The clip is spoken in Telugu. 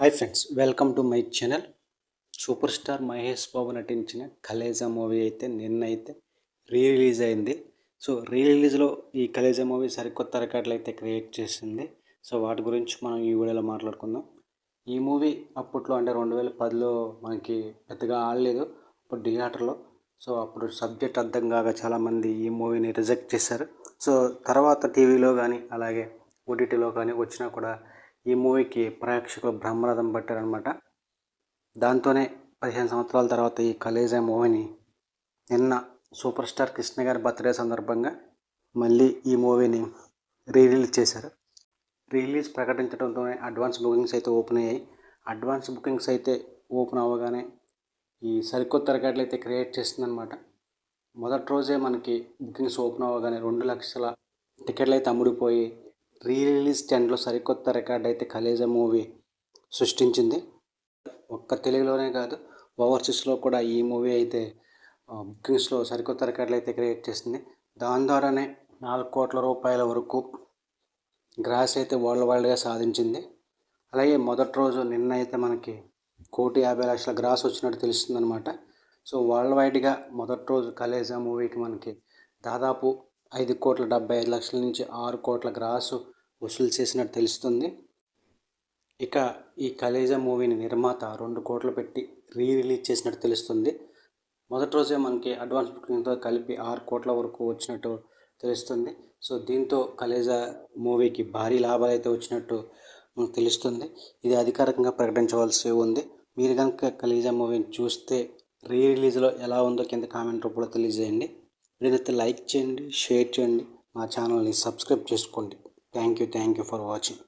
Hi friends welcome to my channel superstar Mahesh Babu నటించిన కలేజా మూవీ అయితే నిన్న అయితే రీ రిలీజ్ అయింది. సో రీ రిలీజ్లో ఈ కలేజా మూవీ సరికొత్త రికార్డులు అయితే క్రియేట్ చేసింది. సో వాటి గురించి మనం ఈ వీడియోలో మాట్లాడుకుందాం. ఈ మూవీ అప్పట్లో అంటే రెండు వేల పదిలో మనకి పెద్దగా ఆడలేదు ఇప్పుడు థియేటర్లో సో అప్పుడు సబ్జెక్ట్ అర్థం కాక చాలామంది ఈ మూవీని రిజెక్ట్ చేశారు. సో తర్వాత టీవీలో కానీ అలాగే ఓటీటీలో కానీ వచ్చినా కూడా ఈ మూవీకి ప్రేక్షకులు బ్రహ్మరథం పట్టారనమాట దాంతోనే పదిహేను సంవత్సరాల తర్వాత ఈ కలేజా మూవీని నిన్న సూపర్ స్టార్ కృష్ణ గారి బర్త్డే సందర్భంగా మళ్ళీ ఈ మూవీని రీరిలీజ్ చేశారు. రిలీజ్ ప్రకటించడంతోనే అడ్వాన్స్ బుకింగ్స్ అయితే ఓపెన్ అయ్యాయి. అడ్వాన్స్ బుకింగ్స్ అయితే ఓపెన్ అవ్వగానే ఈ సరికొత్త రికార్డులు అయితే క్రియేట్ చేస్తుందన్నమాట. మొదటి రోజే మనకి బుకింగ్స్ ఓపెన్ అవ్వగానే రెండు లక్షల టికెట్లు అయితే అమ్ముడిపోయి రీ రిలీజ్ టెన్లో సరికొత్త రికార్డ్ అయితే కలేజా మూవీ సృష్టించింది. ఒక్క తెలుగులోనే కాదు ఓవర్సీస్లో కూడా ఈ మూవీ అయితే బుకింగ్స్లో సరికొత్త రికార్డులు అయితే క్రియేట్ చేసింది. దాని ద్వారానే నాలుగు కోట్ల రూపాయల వరకు గ్రాస్ అయితే వరల్డ్ వైడ్గా సాధించింది. అలాగే మొదటి రోజు నిన్న అయితే మనకి కోటి యాభై లక్షల గ్రాస్ వచ్చినట్టు తెలుస్తుంది అనమాట సో వరల్డ్ వైడ్గా మొదటి రోజు కలేజా మూవీకి మనకి దాదాపు ఐదు కోట్ల డెబ్బై ఐదు లక్షల నుంచి ఆరు కోట్ల గ్రాసు వసూలు చేసినట్టు తెలుస్తుంది. ఇక ఈ కలేజా మూవీని నిర్మాత రెండు కోట్లు పెట్టి రీ రిలీజ్ చేసినట్టు తెలుస్తుంది. మొదటి రోజే మనకి అడ్వాన్స్ బుకింగ్తో కలిపి ఆరు కోట్ల వరకు వచ్చినట్టు తెలుస్తుంది. సో దీంతో కలేజా మూవీకి భారీ లాభాలు అయితే వచ్చినట్టు మనకు తెలుస్తుంది. ఇది అధికారికంగా ప్రకటించవలసి ఉంది. మీరు కనుక కలేజా మూవీని చూస్తే రీ రిలీజ్లో ఎలా ఉందో కింద కామెంట్ రూపంలో తెలియజేయండి. వీలైతే లైక్ చేయండి షేర్ చేయండి మా ఛానల్ని సబ్స్క్రైబ్ చేసుకోండి. Thank you thank you for watching.